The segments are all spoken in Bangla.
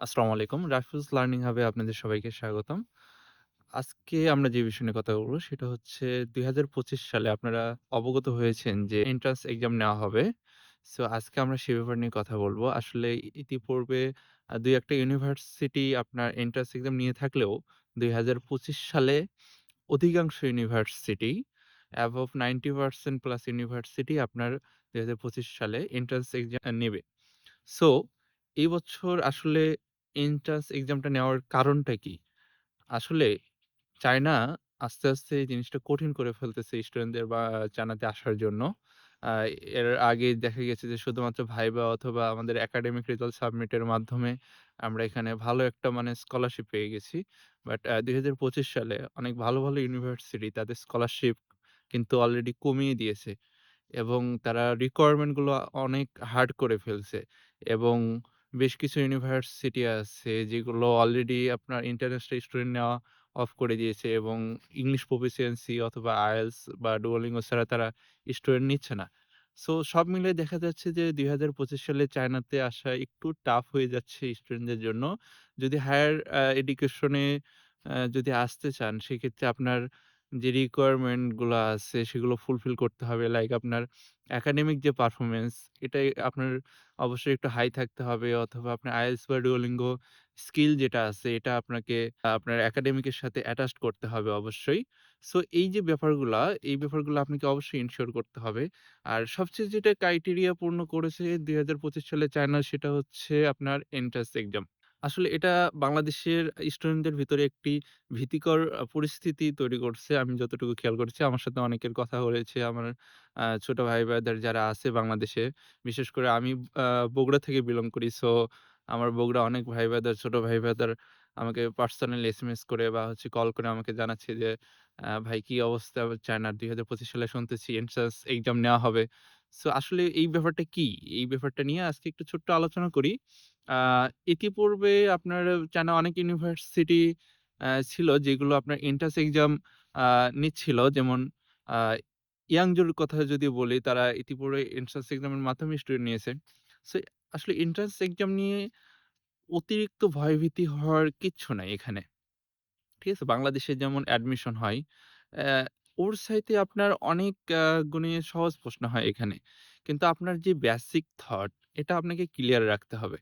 আসসালামু আলাইকুম। রাফিজ লার্নিং হাবে আপনাদের সবাইকে স্বাগতম। আজকে আমরা যে বিষয় নিয়ে কথা বলব সেটা হচ্ছে ২০২৫ সালে আপনারা অবগত হয়েছেন যে এন্ট্রান্স এক্সাম নেওয়া হবে। সো আজকে আমরা সে ব্যাপার নিয়ে কথা বলব আসলে ইতিপূর্বে আ ২-১ ইউনিভার্সিটি আপনার এন্ট্রান্স এক্সাম নিয়ে থাকলেও ২০২৫ সালে অধিকাংশ ইউনিভার্সিটি অ্যাবভ 90% প্লাস ইউনিভার্সিটি আপনার ২০২৫ সালে এন্ট্রান্স এক্সাম নেবে। সো এই বছর আসলে এন্ট্রান্স এক্সামটা নেওয়ার কারণটা কি? আসলে চায়না আস্তে, আস্তে এই জিনিসটা কঠিন করে ফেলতেছে স্টুডেন্টদের বা চায়নাতে আসার জন্য। এর আগে দেখা গেছে যে শুধুমাত্র ভাইবা অথবা আমাদের একাডেমিক রেজাল্ট সাবমিটের মাধ্যমে আমরা এখানে ভালো একটা মানে স্কলারশিপ পেয়ে গেছি। বাট আ ২০২৫ সালে অনেক ভালো, ভালো ইউনিভার্সিটি তাদের স্কলারশিপ কিন্তু অলরেডি কমিয়ে দিয়েছে। এবং তারা রিকোয়ারমেন্টগুলো অনেক হার্ড করে ফেলছে। এবং বেশ কিছু ইউনিভার্সিটি আছে যেগুলো অলরেডি আপনার ইন্টারন্যাশনাল স্টুডেন্ট নেওয়া অফ করে দিয়েছে এবং ইংলিশ প্রফিসিয়েন্সি অথবা আইএলটিএস বা ডুওলিঙ্গো ছাড়া তারা স্টুডেন্ট নিচ্ছে না। সো সব মিলিয়ে দেখা যাচ্ছে যে ২০২৫ সালে চায়নাতে আসা একটু টাফ হয়ে যাচ্ছে স্টুডেন্টদের জন্য। যদি হায়ার এডুকেশন যদি আসতে চান, সেক্ষেত্রে আপনার যে রিকোয়ারমেন্টগুলা আছে সেগুলো ফুলফিল করতে হবে। লাইক আপনার একাডেমিক যে পারফরম্যান্স এটাই আপনার অবশ্যই একটু হাই থাকতে হবে অথবা আপনার আইএলটিএস বা ডুওলিঙ্গো স্কিল যেটা আছে এটা আপনাকে আপনার একাডেমিকের সাথে অ্যাটাচড করতে হবে অবশ্যই। সো এই যে ব্যাপারগুলা, এই ব্যাপারগুলো আপনাকে অবশ্যই এনশিওর করতে হবে। আর সবচেয়ে যেটা ক্রাইটেরিয়া পূর্ণ করেছে ২০২৫ সালে চায়না সেটা হচ্ছে আপনার এন্ট্রান্স এক্সাম। আসলে এটা বাংলাদেশের স্টুডেন্টদের ভিতরে একটি ভীতিকর পরিস্থিতি তৈরি করছে। আমি যতটুকু খেয়াল করেছি আমার সাথে অনেকের কথা হয়েছে। আমার ছোট ভাই ব্রাদার যারা আছে বাংলাদেশে, বিশেষ করে আমি বগুড়া থেকে বিলং করি। সো আমার বগুড়া অনেক ভাই ব্রাদার, ছোট ভাই ব্রাদার আমাকে পার্সোনালি এসএমএস করে বা হচ্ছে কল করে আমাকে জানাচ্ছে যে, "ভাই কি অবস্থা চায়নার ২০২৫ সালে শুনতেছি এন্ট্রান্স এক্সাম নেওয়া হবে।" সো আসলে এই ব্যাপারটা কি? এই ব্যাপারটা নিয়ে আজকে একটু ছোট্ট আলোচনা করি। ইতিপূর্বে আপনার চায়না অনেক ইউনিভার্সিটি ছিল যেগুলো আপনার এন্ট্রান্স এক্সাম নিচ্ছিল। যেমন ইয়াংজোর কথা যদি বলি তারা ইতিপূর্বে এন্ট্রান্স এক্সামের মাধ্যমে স্টুডেন্ট নিয়েছে। সো আসলে এন্ট্রান্স এক্সাম নিয়ে অতিরিক্ত ভয়ভীতি হওয়ার কিচ্ছু নাই এখানে। ঠিক আছে? বাংলাদেশে যেমন অ্যাডমিশন হয়, ওর সাইতে আপনার অনেক গুণে সহজ প্রশ্ন হয় এখানে। কিন্তু আপনার যে বেসিক থট এটা আপনাকে ক্লিয়ার রাখতে হবে।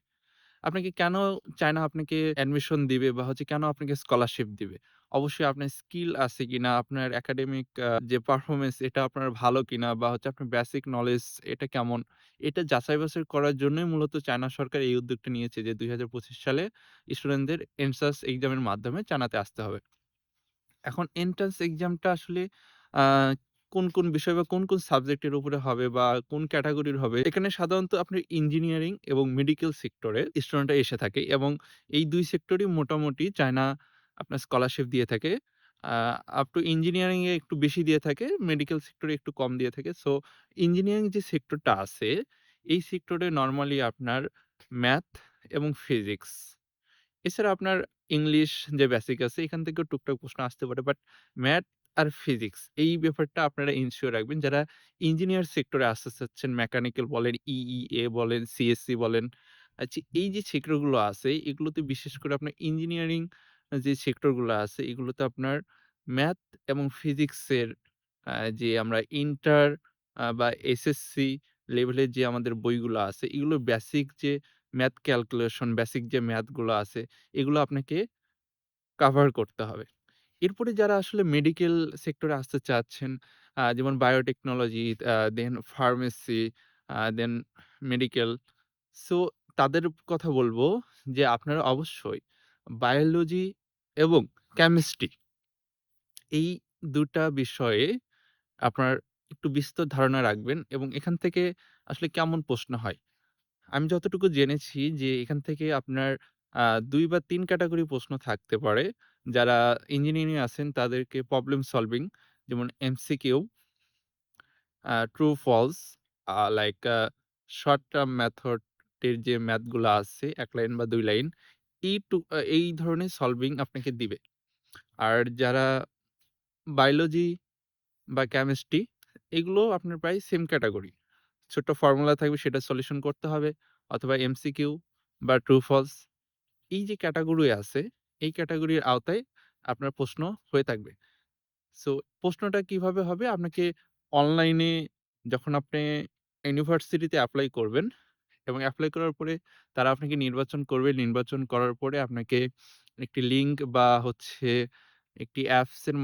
আপনাকে কেন চায়না আপনাকে অ্যাডমিশন দিবে বা হচ্ছে কেন আপনাকে স্কলারশিপ দিবে? অবশ্যই আপনার স্কিল আছে কিনা, আপনার একাডেমিক যে পারফরমেন্স এটা আপনার ভালো কিনা বা হচ্ছে আপনার বেসিক নলেজ এটা কেমন? এটা যাচাই-বাছাই করার জন্যই মূলত চায়না সরকার এই উদ্যোগটা নিয়েছে যে ২০২৫ সালে স্টুডেন্টদের এন্ট্রান্স এক্সামের মাধ্যমে চায়নাতে আসতে হবে। এখন এন্ট্রান্স এক্সামটা আসলে কোন, কোন বিষয় বা কোন, কোন সাবজেক্টের উপরে হবে বা কোন ক্যাটেগরির হবে, এখানে সাধারণত আপনার ইঞ্জিনিয়ারিং এবং মেডিকেল সেক্টরে স্টুডেন্টরা এসে থাকে এবং এই ২ সেক্টরই মোটামুটি চায়না আপনার স্কলারশিপ দিয়ে থাকে। আপ টু ইঞ্জিনিয়ারিং এ একটু বেশি দিয়ে থাকে, মেডিকেল সেক্টরে একটু কম দিয়ে থাকে। সো ইঞ্জিনিয়ারিং যে সেক্টরটা আছে, এই সেক্টরে নরমালি আপনার ম্যাথ এবং ফিজিক্স এছাড়া আপনার ইংলিশ যে বেসিক আছে এখান থেকেও টুকটাক প্রশ্ন আসতে পারে। বাট ম্যাথ আর ফিজিক্স এই ব্যাপারটা আপনারা এনশিওর রাখবেন। যারা ইঞ্জিনিয়ার সেক্টরে আসতে চাচ্ছেন, মেকানিক্যাল বলেন, ইইএ বলেন, সিএসসি বলেন। আচ্ছা এই যে সেক্টরগুলো আছে এগুলোতে বিশেষ করে আপনার ইঞ্জিনিয়ারিং যে সেক্টরগুলো আছে এগুলোতে আপনার ম্যাথ এবং ফিজিক্সের যে আমরা ইন্টার বা এসএসসি লেভেলের যে আমাদের বইগুলো আছে এগুলো বেসিক যে ম্যাথ ক্যালকুলেশন, বেসিক যে ম্যাথগুলো আছে এগুলো আপনাকে কাভার করতে হবে। এরপরে যারা আসলে মেডিকেল সেক্টরে আসতে চাচ্ছেন, যেমন biotechnology, then pharmacy, then medical. So তাদের কথা বলব যে আপনারা অবশ্যই বায়োলজি এবং কেমিস্ট্রি এই ২ টা বিষয়ে আপনার একটু বিস্তর ধারণা রাখবেন এবং এখান থেকে আসলে কেমন প্রশ্ন হয়? আমি যতটুকু জেনেছি যে এখান থেকে আপনার ২ বা ৩ ক্যাটেগরি প্রশ্ন থাকতে পারে। যারা ইঞ্জিনিয়ারিং আছেন তাদেরকে প্রবলেম সলভিং যেমন MCQ, true false, like short term method এর যে ম্যাথগুলো আছে ১ লাইন বা দুই লাইন এই টু এই ধরনের সলভিং আপনাকে দিবে। আর যারা বায়োলজি বা কেমিস্ট্রি এগুলো আপনার প্রায় সেম ক্যাটাগরি ছোট্ট ফর্মুলা থাকবে সেটা সলিউশন করতে হবে অথবা এমসিকিউ বা ট্রু ফলস এই যে ক্যাটাগরি আছে, এই ক্যাটাগরির আওতায় আপনার প্রশ্ন হয়ে থাকবে। সো প্রশ্নটা কীভাবে হবে? আপনাকে অনলাইনে যখন আপনি ইউনিভার্সিটিতে অ্যাপ্লাই করবেন এবং অ্যাপ্লাই করার পরে তারা আপনাকে নির্বাচন করবে। নির্বাচন করার পরে আপনাকে একটি লিঙ্ক বা হচ্ছে একটি অ্যাপসের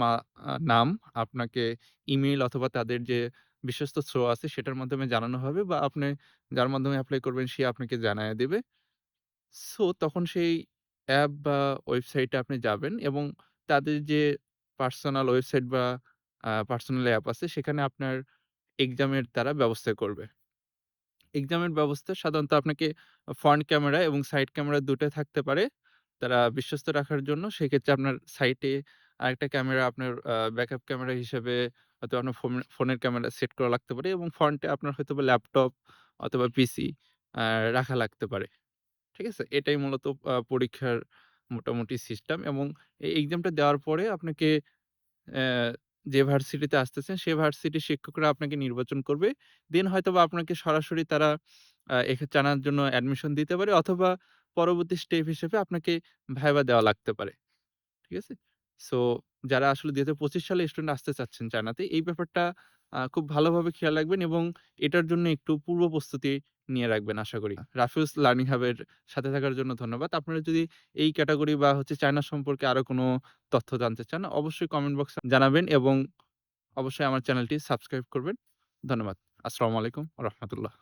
নাম আপনাকে ইমেল অথবা তাদের যে বিশ্বস্ত থ্রো আছে সেটার মাধ্যমে জানানো হবে বা আপনি যার মাধ্যমে অ্যাপ্লাই করবেন সে আপনাকে জানায়া দেবে সো তখন সেই অ্যাপ বা ওয়েবসাইটে আপনি যাবেন এবং তাদের যে পার্সোনাল ওয়েবসাইট বা পার্সোনাল অ্যাপ আছে, সেখানে আপনার এক্সামের তারা ব্যবস্থা করবে। এক্সামের ব্যবস্থা সাধারণত আপনাকে ফ্রন্ট ক্যামেরা এবং সাইড ক্যামেরা ২ টাই থাকতে পারে। তারা বিশ্বস্ত রাখার জন্য সেক্ষেত্রে আপনার সাইটে আরেকটা ক্যামেরা আপনার ব্যাকআপ ক্যামেরা হিসেবে হয়তো আপনার ফোন, ফোনের ক্যামেরা সেট করা লাগতে পারে এবং ফ্রন্টে আপনার হয়তোবা ল্যাপটপ অথবা পিসি রাখা লাগতে পারে। ঠিক আছে? এটাই মূলত পরীক্ষার মোটামুটি সিস্টেম এবং এই এক্সামটা দেওয়ার পরে আপনাকে যে ভার্সিটিতে আসতেছেন, সে ভার্সিটির শিক্ষকরা আপনাকে নির্বাচন করবে। দেন হয়তোবা আপনাকে সরাসরি তারা, আ জানার জন্য অ্যাডমিশন দিতে পারে অথবা পরবর্তী স্টেপ হিসেবে আপনাকে ভাইবা দেওয়া লাগতে পারে। ঠিক আছে? সো যারা আসলে ২০২৫ সালে স্টুডেন্ট আসতে চাচ্ছেন চায়নাতে এই ব্যাপারটা খুব ভালোভাবে খেয়াল রাখবেন এবং এটার জন্য একটু পূর্ব প্রস্তুতি নিয়ে রাখবেন আশা করি। রাফিউস লার্নিং হাবের সাথে থাকার জন্য ধন্যবাদ। আপনারা যদি এই ক্যাটাগরি বা হচ্ছে চায়না সম্পর্কে আরও কোনো তথ্য জানতে চান, অবশ্যই কমেন্ট বক্সে জানাবেন এবং অবশ্যই আমার চ্যানেলটি সাবস্ক্রাইব করবেন। ধন্যবাদ। আসসালামু আলাইকুম রাহমাতুল্লাহ।